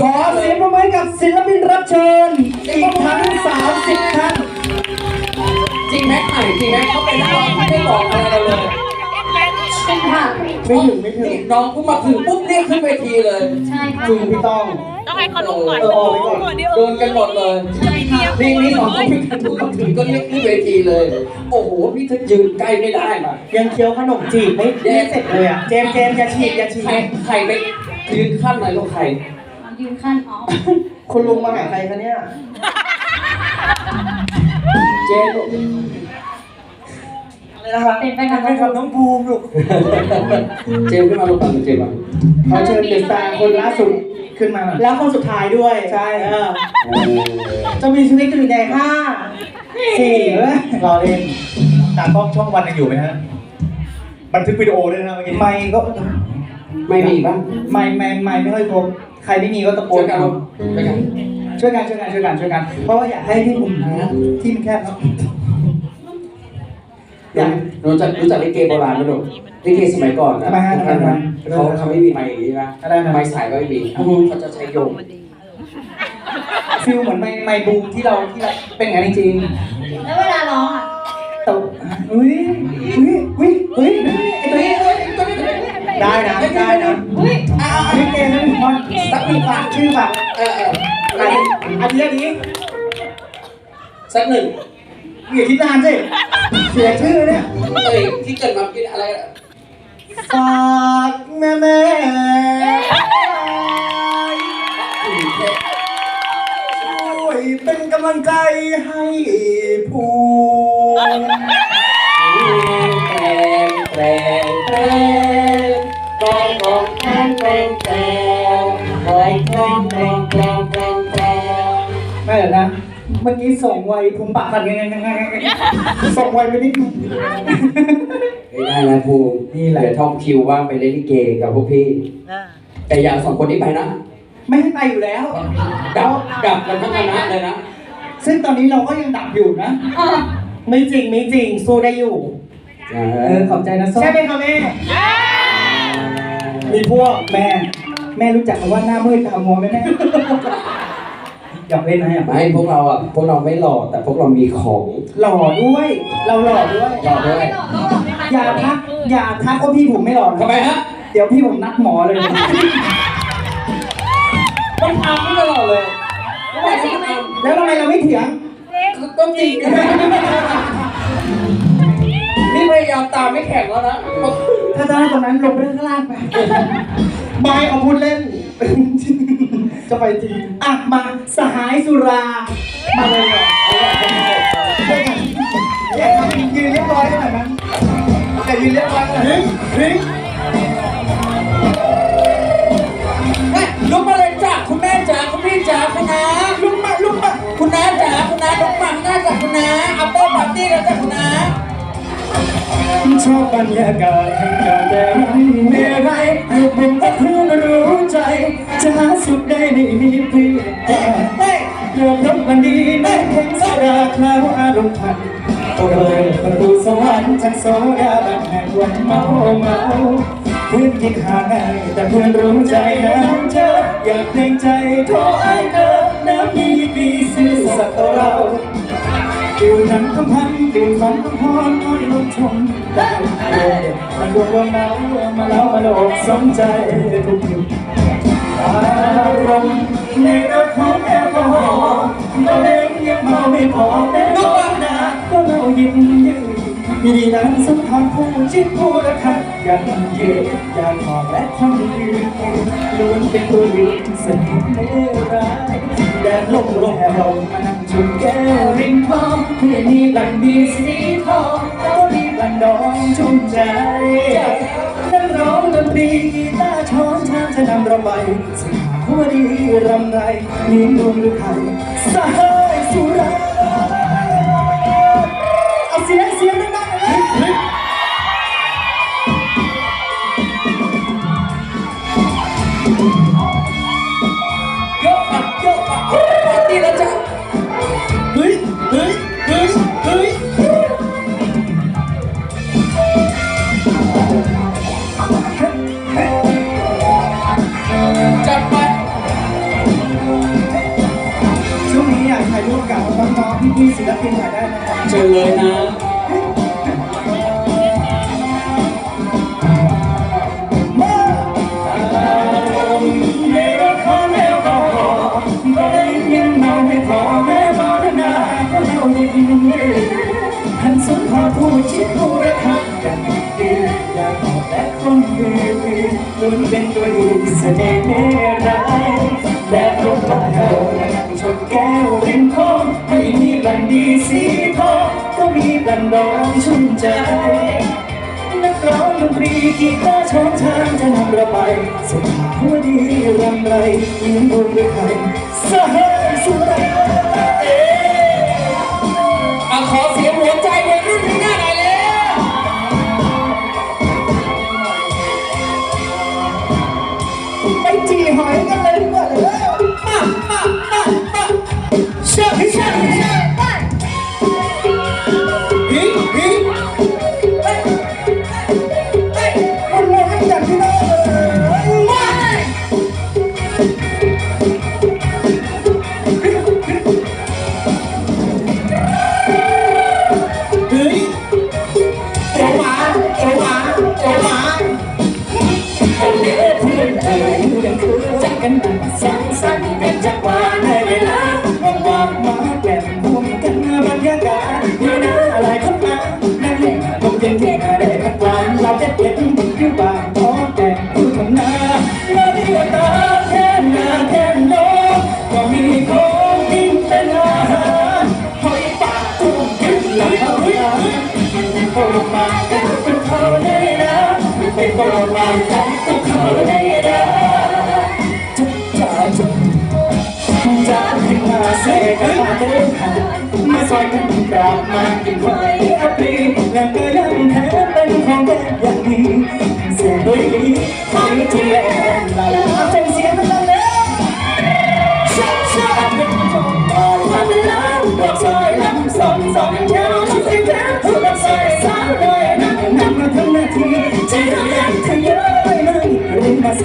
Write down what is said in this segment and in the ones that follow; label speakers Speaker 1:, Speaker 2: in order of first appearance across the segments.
Speaker 1: ขอเสียงประมือให้กับศิลปินรับเชิญ อีกทั้ง 30 ท่าน
Speaker 2: จริงไหมไข่จริงไหมเขาเป็นนักร้องไม่ได้บอกอะไรเราเลย
Speaker 3: ค่ะ
Speaker 1: ไม่ถึงไม่ถึง
Speaker 2: นี่น้องกูมาถึงปุ๊บเรียกขึ้นเวทีเลย
Speaker 3: ใช่ค่ะ
Speaker 1: จริงพี่ต้อง
Speaker 4: ต้องให้เขาลุกก่อน
Speaker 1: เออเอาไว้ก่อน
Speaker 4: ก่อนเดียว
Speaker 2: โดนกันหมดเลยนี่นี่น้องก็ไม่กันทุกคนถึงก็เรียกขึ้นเวทีเลย โอ้โหพี่ถ้ายืนใกล้ไม่ได้มา
Speaker 1: ยังเคี้ยวขนมจีบไม่ไม่เสร็จเลยอะเจมส์เจมส์อย่าฉีกอย่าฉี
Speaker 2: ใคร
Speaker 1: ก
Speaker 2: ใครไปยืนขั้นไหนลูกใคร
Speaker 3: ยืนขั้นอ๋อ
Speaker 1: คุณลุงมาหาใครคะเนี่ย
Speaker 2: เจ๊ลูก
Speaker 1: อะไรนะครับ
Speaker 3: เป็นไปกับ
Speaker 1: เป็นกับน้องภูมิลูก
Speaker 2: เจมขึ้นมาลูกตามเจมมา
Speaker 1: เขาเชิญเดอะสตาร์คนล่าสุดขึ้นมา แล้วคนสุดท้ายด้วย ใช่ เออ จะมีชีวิตอยู่ในห้าสี่เว้ยรอเล่น
Speaker 5: ตากล้องช่องวันยังอยู่ไหมฮะ บันทึกวิดีโอด้วยนะเมื่อกี้
Speaker 1: ไม่ก็
Speaker 2: ไม่มีบ้าง
Speaker 1: ไม่ไม่ไม่ไม่ค่อยครบ ใครไม่มีก็ตะโก
Speaker 2: ช่วนยกันลูกช่วยกัน
Speaker 1: ช่วยกันช่วยกันช่วยกันช่วยกัน เพราะว่าอยากให้ที่ผมนะที่มันแคบครับอยาก
Speaker 2: รู้จักรู้จักลิเกโบราณไหมลูกลิเกสมัยก่อนนะ
Speaker 1: ทำไมฮะ
Speaker 2: ทุกท่าน
Speaker 1: ทำไม
Speaker 2: นะ
Speaker 1: ทำไม
Speaker 2: เขาเขาไม่มีไมค์อย่างนี้นะ
Speaker 1: อะไรนะ
Speaker 2: ไมค์สายก็ไม่มี
Speaker 1: อือฮึ
Speaker 2: เขาจะใช้โยง
Speaker 1: ฟิลเหมือนไมไมบูมที่เราที่เราเป็นอย่างนั้นจริง
Speaker 3: แล้วเวลาร้องอะ
Speaker 1: ๆแต่อุ้ยอุ้ยอุ้ย ได้นะได้นะ
Speaker 3: อุ้ย
Speaker 1: อ่าอันนี้เกมนะทุกคนสักหนึ่งฝากชื่อฝาก
Speaker 2: เออเออ
Speaker 1: อันนี้อันนี้อันนี้
Speaker 2: สักหนึ่ง
Speaker 1: อย่าคิดนานสิเสียชื่อเนี่ย
Speaker 2: เอ้ยที่เกิดมาเป็นอะไรอะ
Speaker 1: ฝากแม่แม่
Speaker 2: อืมเท่
Speaker 1: ช่วยเป็นกำลังใจให้ผู้
Speaker 2: แตงแตงแตง งเตงเฮ้ยเตงเตงงเตงง
Speaker 1: ม่เหรอนะ เมื่อกี้ส่งไวผมปากสั่นยังไงส่งไวไปนิดนึ
Speaker 2: ได้แล้วะภูมินี่แหละท่องคิวว่างไปเล่นลิเกกับพวกพี่ แต่อย่าสองคนนี้ไปนะ
Speaker 1: ไม่ให้ไปอยู่แล้ว
Speaker 2: ดับดับกันทั้งคณะเลยนะ
Speaker 1: ซึ่งตอนนี้เราก็ยังดับอยู่นะ ไม่จริงไม่จริงสู้ได้อยู่
Speaker 2: เอ
Speaker 1: อขอบใจนะส้มใช่ไหมคะแม่ มีพวกแม่ แม่รู้จักคำว่าหน้ามืดตามัวไหมแม่อยากเล่นนะอยาก
Speaker 2: ไม่พวกเราอะพวกเราไม่หล่อแต่พวกเรามีของ
Speaker 1: หล่อด้วย เราหล่อด้วย
Speaker 2: หล่อด้วย
Speaker 1: อย่าทัก อย่าทักว่าพี่ผมไม่หล่อนะ
Speaker 2: ทำไมฮะ
Speaker 1: เดี๋ยวพี่ผมนัดหมอเลย
Speaker 2: มันทำไม่ตลอดเลยไม่ใช่ไหม
Speaker 1: แล้วทำไมเราไม่เถียง
Speaker 2: ก็จริงนี่พยายามตามไม่แข็งแล้วนะ
Speaker 1: ถ้าจะให้ตรงนั้นลงไปข้างล่างไปไม่เอาพูดเล่น จะไปจริงอะมาสหายสุรา มาเลยเหรอยืนเรียบร้อยขนาดนั้นแต่ยืนเรียบร้อยขนาดนั้นริง
Speaker 2: เฮ้ยลุกมาเลยจ้ะคุณแม่จ๋าคุณพี่จ๋าคุณน้า
Speaker 1: ลุกมาลุกมา
Speaker 2: คุณน้าจ๋าคุณน้าลุกมาหน้าจ๋าคุณน้าอัปเปอร์ปาร์ตี้แล้วจ้ะคุณน้า
Speaker 1: ชอบบรรยากาศแห่งการเดินเมื่อไรให้เป็นต่เพื่อนรู้ใจจะหาสุขได้ไม่มีเพื่อนแต่เฮ้ยยอมรบมันดีไม่เห็นสราคลาวอารมณ์ทันโอ้ยประตูสวรรค์ชั้นโซดาบันแห่งวันเมาเมาเพื่อนยิงห่างไงแต่เพื่อนรู้ใจนะเธออยากเกรงใจโทษไอ้เกินน้ำมีปีซื่อสัตย์ต่อเรา ดิวนั้นก็พันดิวฝันก็พรน้อยลงชมได้มันรวมว่าเมามาแล้วมาโลกสมใจทุกอยู่อารมณ์ในรถของแอลกอฮอล์ตัวเองยังเมาไม่พอแต่ก็ว่านาก็เรายิ้มยืน มีนั้นสัมพันธ์ผู้ชิดผู้ระคับกันเยืนอยากมองและคนยืนล้วนเป็นตัวยืนสนิทไม่ร้ายแดดลมลมแห่ลมมานั่งชมแก้วริมคลองเพื่อมีบันดีสีทองก็มีบันดองชุ่มใจนักร้องดนตรีกีตาร์ช้อนชามจะนำเราไปสหาวดีรำไรนิ้มดวงหรือไทยสหายสุรา ยักยักยเฮ้ย
Speaker 2: เฮ้จัดไปช่วง
Speaker 1: นี้อยากถ่าย
Speaker 2: รูปกับ
Speaker 1: น้องๆพี่ๆศิลปินถ่ายได้ไหม
Speaker 2: เจอเลยนะ
Speaker 1: หันสุดพอผู้ชิดผู้รักกันดีอยากบอกแต่คนดีล้วนเป็นตัวดีแสดงเมรัยและลงมาเฮานั่งชนแก้วริมคลองไม่มีบันดีสีทองก็มีบันดองชุ่มใจนักร้องดนตรีกีตาร์โชว์ทางจะนำเราไปสุดหัวดีรำไรยิ้มบุญด้วยใครสหายสุดาเมาก็เป็นเขาได้นะไม่เป็นโปรมากันเป็นเขาได้นะจุ๊บจ้าจุ๊บจ้าให้มาเสกกันมาเล่นหางมาซอยกันกลับมากินไว้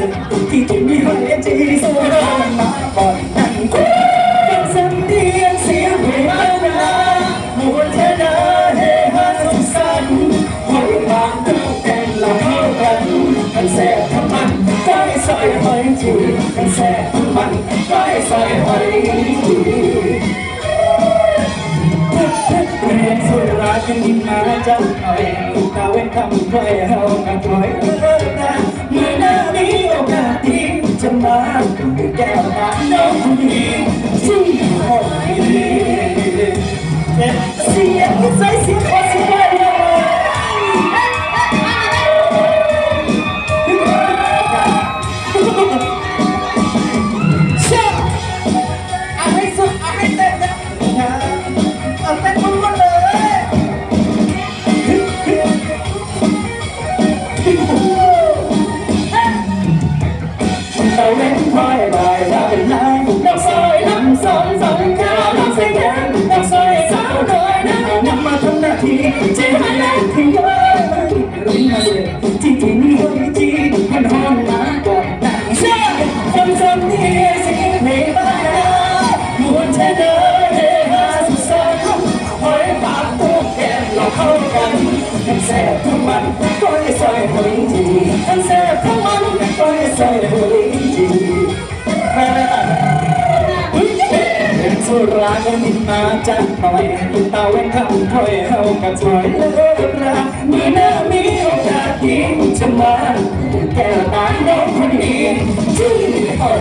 Speaker 1: ริมมาสึกที่ที่มีหอยจีสู้ร้องมาก่อนนั่งคุยฟังสำเนียงเสียงเพลงนาหมดเธอนาเฮฮาสุขสันต์หอยบางตู้แกงเราเข้ากันมันแสบทั้งมันก้อยซอยหอยจีมันแสบทั้งมันก้อยซอยหอยจีเรียนสุรากันยินมาจังหน่อยตาเว้นคำไว้เฮากันถอย เป็นสุราก็มีมาจากหน่อยตาเว้นคำถอยเข้ากับถอยเลิกรามีหน้ามีโอกาสที่จะมาแก้ตาน้องคนนี้ที่ถอย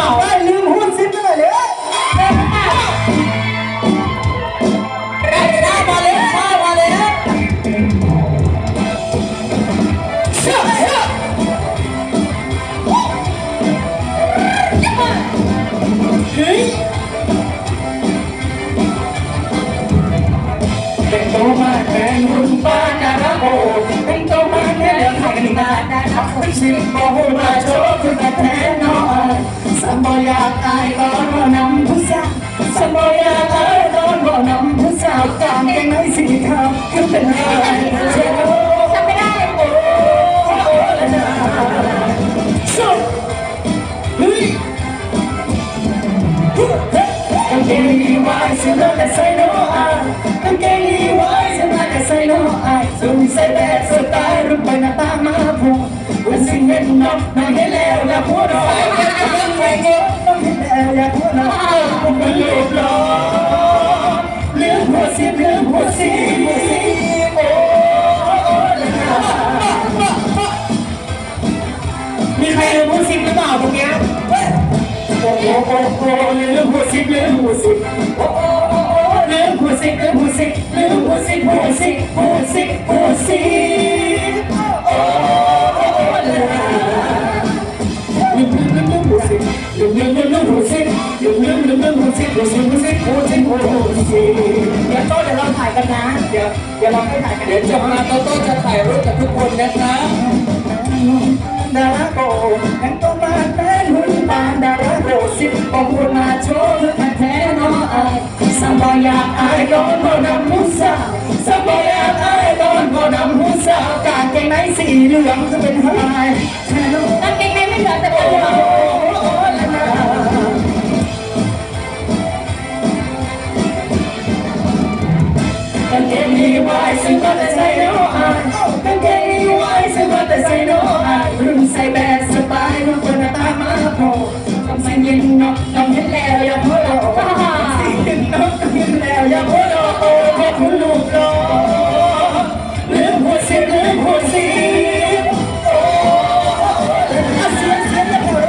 Speaker 1: มิ กหลอกเรื่องหัวสิบเรื่องหัวสิบหัวสิบโอ้ละนะมีใครรู้หัวสิบหรือเปล่าตรงเนี้ยโอ้โหโอ้โหเรื่องหัวสิบเรื่องหัวสิบโอ้ โหโอ้โหเรื่องหัวสิบเรื่องหัวสิบเรื่องหัวสิบหัวสิบหัวสิบหัวสิบโอ้โหละลืมลืมลืมลืมหัวสิบลืมลืมลืมลืมหัวสิบลืมลืมลืมลืมหัวสิบหัวสิบหัวสิบหัวสิบหัวสิบเดี๋ยวโต้เดี๋ยวเราถ่ายกันนะเดี๋ยวเดี๋ยวเราให้ถ่ายกัน
Speaker 2: เดี๋ยวจบมาโตโต้จะถ่ายรูปกับทุกคนนะครับ
Speaker 1: ดาราโกยังต้องมาแทนหุ่นปานดาราโกสิบบอกพูดมาโชว์เพื่อแท้น้องอาย สบอยากอายโดนบ่ดำผู้สาวสบอยากอายโดนบ่ดำผู้สาวกางเกงในสีเหลืองจะเป็นไฮแทนโอ้
Speaker 3: กางเกงในไม่เหลือแต่เป็นหลือง
Speaker 1: ละนะกางเกงนี้ไว้ซึ่งก็แต่ใส่โน้องอายกางเกงนี้ไว้ซึ่งก็แต่ใส่โน้องอายรุ่นใส่แบบสบายรุ่นคนหน้าตามาโผล่ ทำไมเย็นนกน้องเห็นแล้วอย่าพูดหรอกสิ่งที่นกเห็นแล้วอย่าพูดหรอกโอ้ขอบคุณลูกหลอกลืมหัวเสิลืมหัวสิโอ้เสียงเสียงจะพูด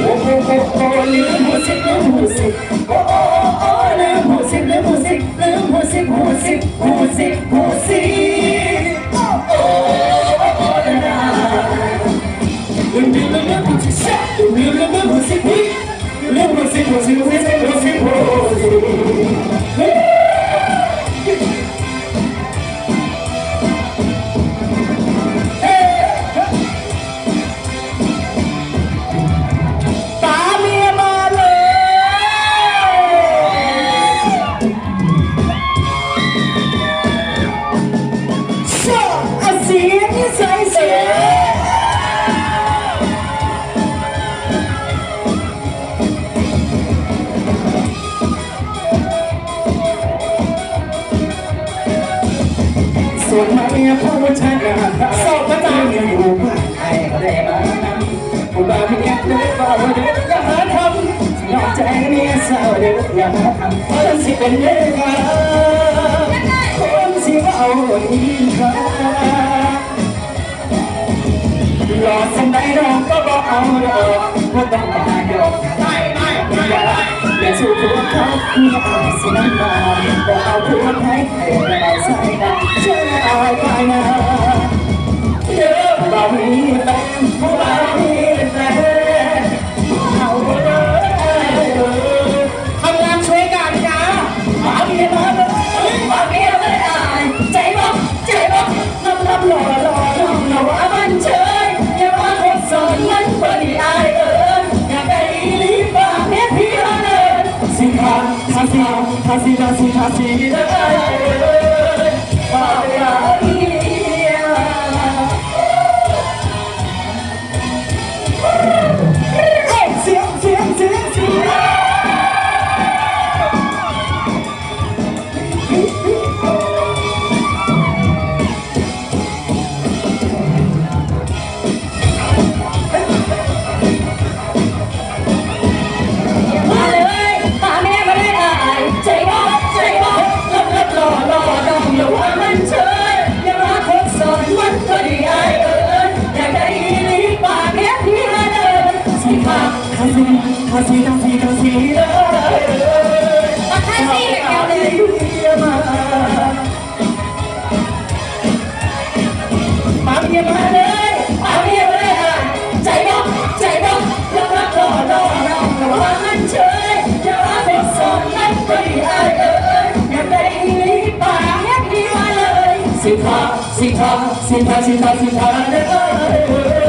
Speaker 1: โอ้โอ้โอ้โอ้ลืมหัวเสิลืมหัวเสิโอ้โอ้โอ้ลืมหัวเสิลืมหัวเสิลืมหัวเสิหัวเสิหัวเสิหัวเสิโลื สาวเด็กอย่าหาทำคนสิเป็นเด็กาคนสิเอาดีค่ะหลอดสมัยน้องก็บอกเอาดอกก็ต้องมาดอกไม่ไม่ไม่ไม่อย่าสู้พวกเขาเมียเอาสิน้ำตาบอกเอาพวกให้ให้ระบายสายตาเชื่อเอาไปนะเยอะบ่มีแฟนบ่มีแฟน สิทา सीधा सीधा सीधा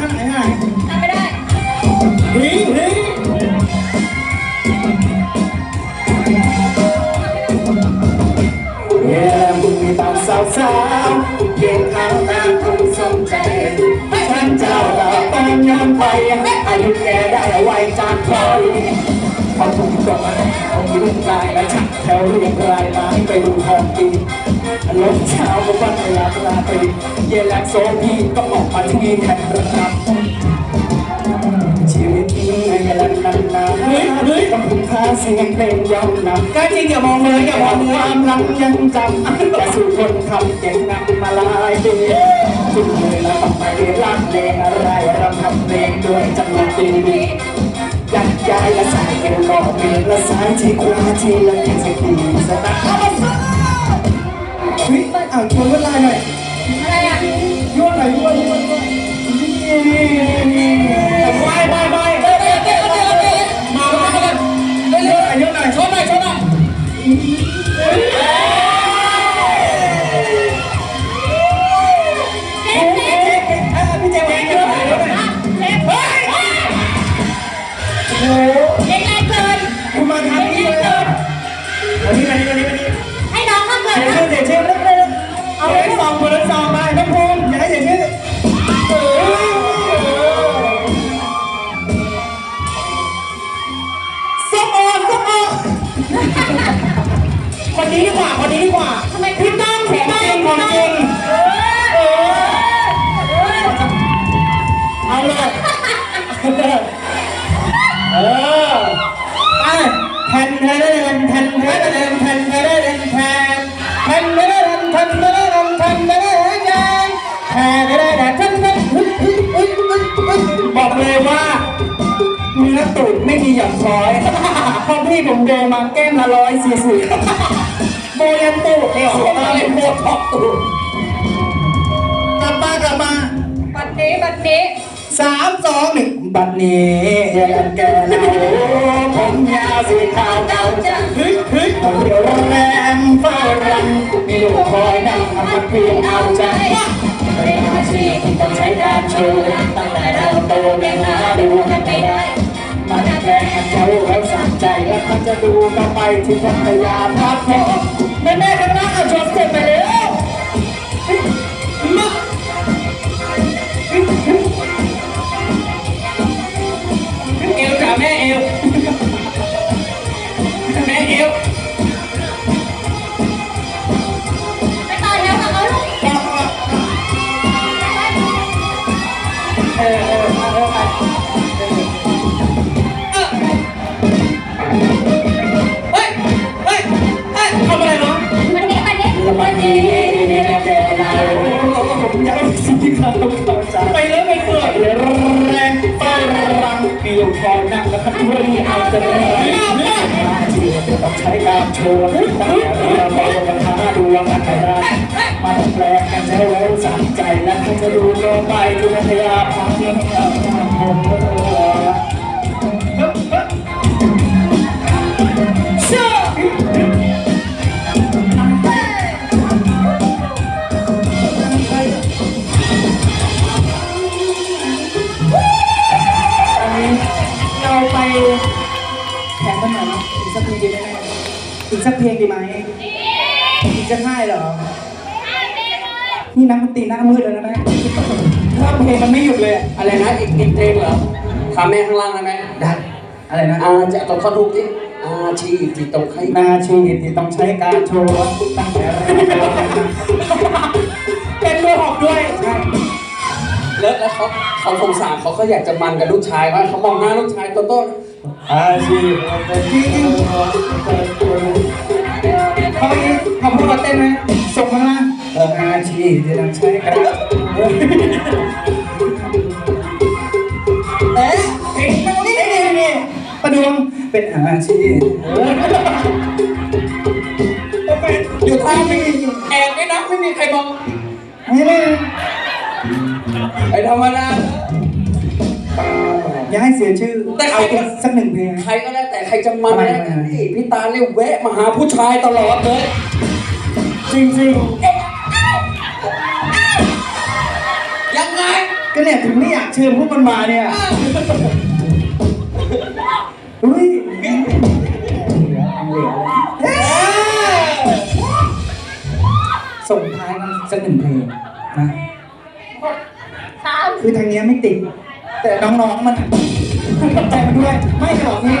Speaker 1: ไอ้ห้ทำไม่ได้หิง
Speaker 5: หิเวา
Speaker 3: มึ
Speaker 1: งตามสาวสาวเพียงเตาคงสนใจฉันเจ้าเราต้องย้อนไปอายุแกได้ไวจากใครเอาผมก่อนเอาผมกายและชักแถวเรียงรายมาให้ไปดูของดี ลบเช้าขอวันเวลาเวลาไปเย็นแล้วโซพี่ก็ออกมาที่นี่แทนระครับชีวิตนี้ไม่ยันนานนาเฮ้ยเฮ้ยต้องคุ้มค่าเสียงเพลงยาวนำก็จริงอย่ามองเลยอย่ามองความรักยังจำแต่สู่คนทำเก่งนำมาลายเดคุณเลยละต้องไปรักเพลงอะไรรำทำเพลงด้วยจังหวะดียักย้ายและสายเอวหลอกเมละสายที่คว้าที่ละชีสีสกีสตาร์ เฮ้ยไอ่านชวนเวลาหน่อย
Speaker 3: อะไรอะ
Speaker 1: ยั่วหน่อยยั่วยั่วยั่วนี่
Speaker 5: นี่นี่ ทัน
Speaker 3: ตะ
Speaker 1: ลำทัน
Speaker 3: ตะ
Speaker 1: ละนานแห่ได้
Speaker 3: ได้
Speaker 1: ทันทันบอกเลยว่ามีนักตุ่ไม่มีหย่อนช้อยเพราะพี่ผมโดนมาแก้มละร้อยสี่สิบโบยันตุ่มเนี่ยผมเลยโบท็อกตุ่กลับมากลับมา
Speaker 3: บัดนี้บัดนี้
Speaker 1: สามสองหนึ่ง บัดนี้ยังแก่เราผมยาวสีขาวเก่าจังเฮ้ยเฮ้ยเดี๋ยวโรงแรมฝรั่งมีลูกคอยนั่งทำมันเพียงเอาใจ
Speaker 3: เป็นอาชีพที่ต้องใช้การโชว์ตั้งแต่เราโตยังหาดูกันไม่ได้
Speaker 1: มันแค่เจ้าแล้วสั่งใจแล้วมันจะดูก็ไปที่พัทยาพักผ่อนแม่แม่กันนะเอาชมเสร็จไปแล้ว
Speaker 2: แม่เอวแม่เอว
Speaker 3: ไปต่อแถวกับเขาลูก
Speaker 1: เออเออเออไป
Speaker 2: เฮ้ยเฮ้ยเฮ้ยทำอะไรเนาะ
Speaker 3: บัดนี้บัดนี้
Speaker 1: บันี้ยังแก่เราผมยาวสีขาวเก่าจัง
Speaker 2: ไปเลยไปเกิด
Speaker 1: เดี๋ยแรงฝรั่งมีลูกคอยนั่ง แล้วก็ไม่เอาจะเลยต้องใช้การโชว์ตั้งแต่เราเราจะหาดูว่ามันไม่ได้มันแปลกกันใช้แล้วสั่งใจแล้วจะดูลงไปดูพยาพักเรื่องเราอั เพลงดีไหมอีกสักห้เหรอนี่นักดนตรีหน้ามืดแล้วนะแม่ถ้าเพลงมันไม่หยุดเลย อะ
Speaker 2: ไรนะอีกอีกเพลงเหรอถามแม่ข้างล่างได้ไหม
Speaker 1: ได้อะไรนะ
Speaker 2: อาจะต้องเข้าทุกที่อาชีพที่ต้องใคร
Speaker 1: นาชีวิตที่ต้องใช้การโชว์ตั้งแต่เป็นมือหอกด้วยใช่
Speaker 2: แล้วแล้วเขาเขาสงสารเขาเขาอยากจะมันกับลูกชายว่าเขามองหน้าลูกชายโตโต้
Speaker 1: อาชีพจริงจริง
Speaker 3: เขา
Speaker 1: ไปทำพวกเาเต้นไหมส่งมาละเออาชีพจะนำใช้กันเอ๊ะนี่นี่นี่ประดวงเป็นอาชีพ
Speaker 2: อยู่ท่าไม่มีแอบไม่นับไม่มีใครบอก
Speaker 1: นี่เลย
Speaker 2: ไอ้ธรรมดา
Speaker 1: ให้เสียชื่อ
Speaker 2: แต่
Speaker 1: เอา
Speaker 2: คุ
Speaker 1: สักหนึ่งเพลง
Speaker 2: ใครก็แล้วแต่ใครจะมาทได้พี่พี่ตาเนี่ยแวะมาหาผู้ชายตลอดเลย
Speaker 1: จริง
Speaker 2: ยังไง
Speaker 1: ก็เนี่ยถึงไม่อยากเชิญพวกมันมาเนี่ยอุ้ยเฮ้ยส่งท้ายสักหนึ่งเพลงนะ คือทางเนี้ยไม่ติด แต่น้องๆมันมันเใจมันด้วย ไม่จะบอกนี้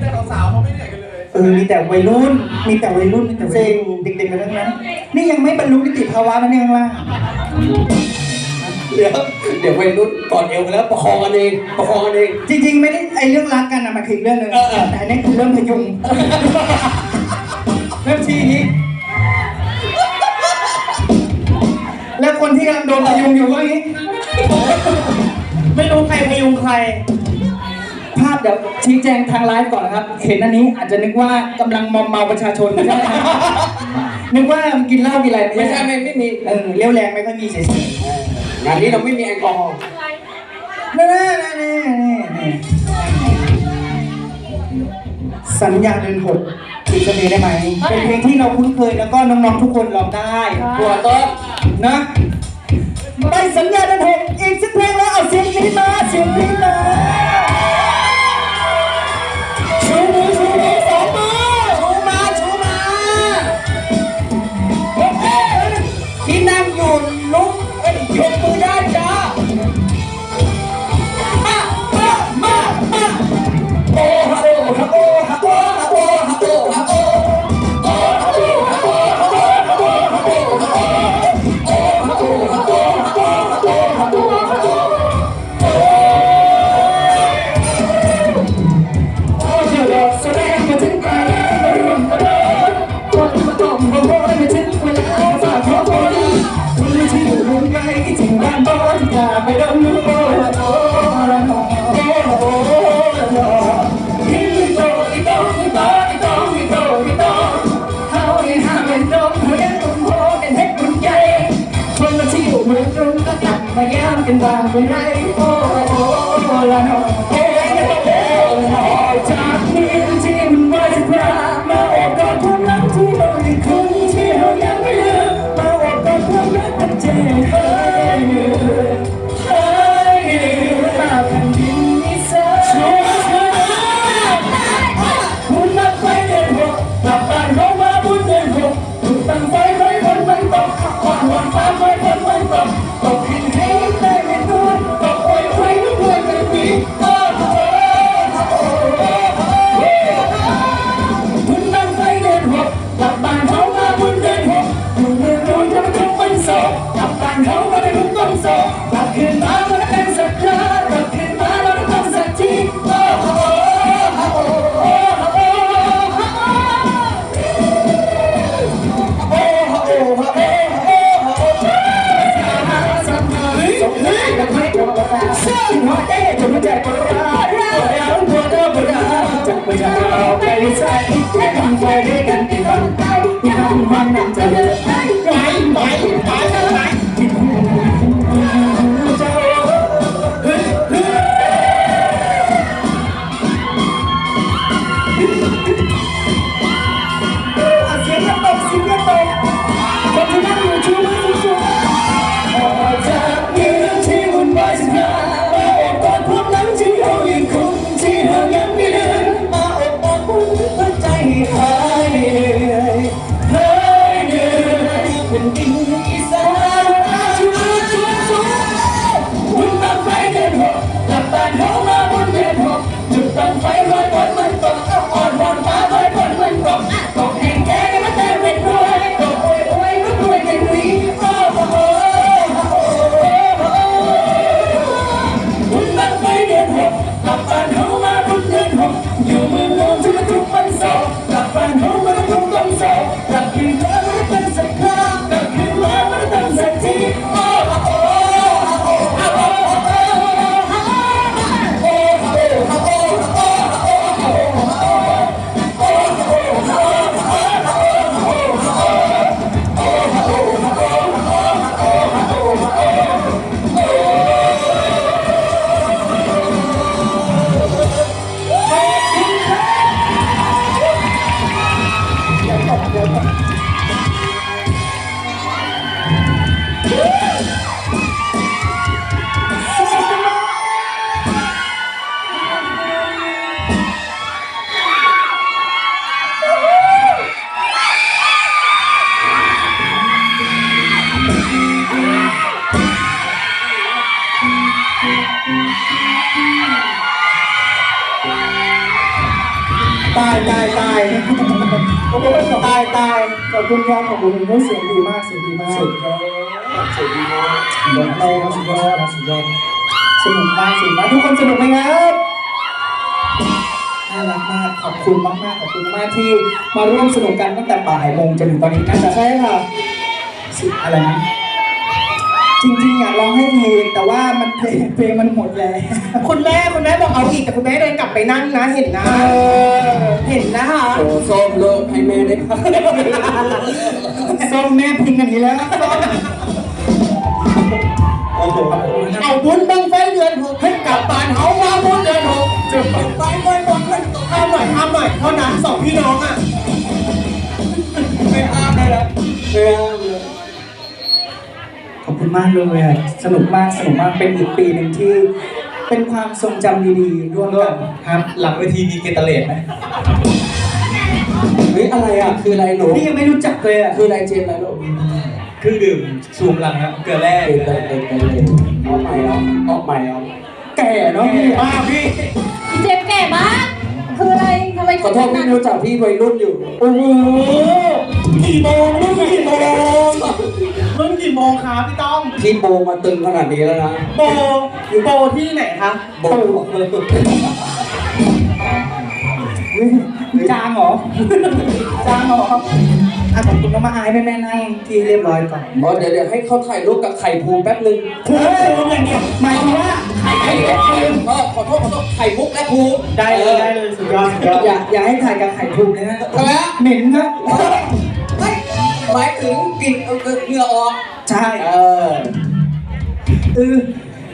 Speaker 1: แต่สาวๆเขไม่เหนื่อกันเลยเออมีแต่วัยรุ่น มีแต่วัยรุ่นมีแต่เซ็งเด็กๆกันทั้งนั้น นี่ยังไม่บรรลุนิติภาวะนั่นเองล่ะ
Speaker 2: เดี๋ยวเดี๋ยววัยรุ่นกอดเอวกันแล้วประคองกันเองประคองกันเอง
Speaker 1: จริง ๆ ไม่ได้ไอเรื่องรักกันอะมาถึงเรื่องนึงแต่นี่คือเรื่องพยุงเรื่องที่นี้ แล้วคนที่กำลังโดนพยุงอยู่ว่าอย่างนี้ ไม่รู้ใครพยุงใคร ภาพเดี๋ยวชี้แจงทางไลฟ์ก่อนนะครับ เห็นอันนี้อาจจะนึกว่ากำลังมอมเมาประชาชนใช่ไหมนึกว่ากินเหล้ามีอะไร
Speaker 2: ไม่ใช่ไม่ไม่มี
Speaker 1: เออเลี้ยวแรงไม่ค่อยมีเฉย
Speaker 2: งานนี้เราไม่มีแอลกอฮอล์
Speaker 1: ๆนั่นน่ะน่นน่น่สัญญาเดินหกติดเสน่ห์ได้ไหม เป็นเพลงที่เราคุ้นเคยแล้วก็น้องๆทุกคนร้องได้
Speaker 2: ตัวต้น
Speaker 1: นะไปสัญญาเดินหกอีกสักเพลง 姐姐们姐姐们 มือตรงก็ตัดมายามกันบางเป็นไรโอ้โหละนอเฮ้ยเฮ้ยจากนี้ที่มันไม่าจะพลา ที่มา
Speaker 5: ร่วมสนุกกันตั้งแต่บ่ายโมงจนถึงตอนนี้น่าจะใช่ค่ะสิอะไรนะจริงๆอยากร้องให้เพลงแต่ว่ามันเพลงเพลงมันหมดแล้ว
Speaker 4: คุณแม่คุณแม่บอกเอาอีกแต่คุณแม่เดินกลับไปนั่งนะเห็นนะเห็นนะคะ
Speaker 2: โอ้ส้มโลกให้แม่ได้พัก
Speaker 5: ส้มแม่พิงกันนี้แล้วส้มโอ้โห
Speaker 4: เอาบุญบังไฟเดือน น่อยทำหน่อยเท่านั้นสองพี่น้องอะ
Speaker 2: ไม่ห้ามได้แล้วไม่ห้ามเลย
Speaker 5: ขอบคุณมากเลยอะสนุกมากสนุกมากเป็นอีกปีหนึ่งที่เป็นความทรงจำดีๆร่วมกันครับ
Speaker 1: หลังเวทีมีเกตเลตไหม
Speaker 2: เฮ้ยอะไรอะ คืออะไรหนู
Speaker 5: นี่ยังไม่รู้จักเลยอะ
Speaker 2: คืออะไรเจมส์อะไรลูก
Speaker 1: เครื่องดื่มชูกำลังครับเกลือแร่
Speaker 2: เด็กเด็กเด็กเด็กเด็กออกใหม่เอาออกใหม่เอา
Speaker 5: แก่เนาะพี่
Speaker 1: มากพี่
Speaker 3: พี่เจมส์แก่มาก คืออะไรทำไม
Speaker 2: ขอโทษพี่ไม่รู้จักพี่วัยรุ่นอยู่
Speaker 5: โอ้โห
Speaker 4: กี่โมงรุ่นกี่โมงรุ่นกี่โมงคะพี่ต้อม
Speaker 2: พี่โบมาตึงขนาดนี้แล้วนะ
Speaker 4: โบโบที่ไหนคะ
Speaker 2: โบ
Speaker 5: อุ๊ยจางเหรอ จางเหรออะขอบคุณมากๆอายแม่แม่ๆนั่งที่เรียบร้อยก่อน
Speaker 2: อ๋อเดี๋ยวเดี๋ยวให้เขาถ่ายรูปกับไข่ภูมิแป๊บนึง
Speaker 5: เฮ้ยอย่างเดียวหมายถึงว่า
Speaker 2: ไข่ไข่และภูมิเออขอโทษขอโทษไข่มุกและภูมิ
Speaker 5: ได้เลยได้เลยสุดยอดสุดยอดอย่าอย่าให้ถ่ายกับไข่พุงนะฮะ
Speaker 2: ทำไมฮะ
Speaker 5: เหม็นครับ
Speaker 2: เฮ้ยหมายถึงกลิ่นเออเหงื่อออก
Speaker 5: ใช่
Speaker 2: เออ
Speaker 5: เออ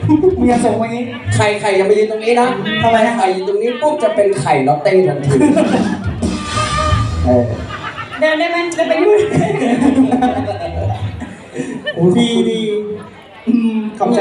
Speaker 5: มึงอย่าส่งมาอย่างนี้
Speaker 2: ไข่ไข่อย่าไปยืนตรงนี้นะ
Speaker 5: ทำไมนะ
Speaker 2: ไข่ยืนตรงนี้ปุ๊บจะเป็นไข่ลอตเต้ทันทีเออ
Speaker 3: เดินได้ไหมเดินไปยุ่ง
Speaker 5: โอ้ดีดีอืมขอบใจ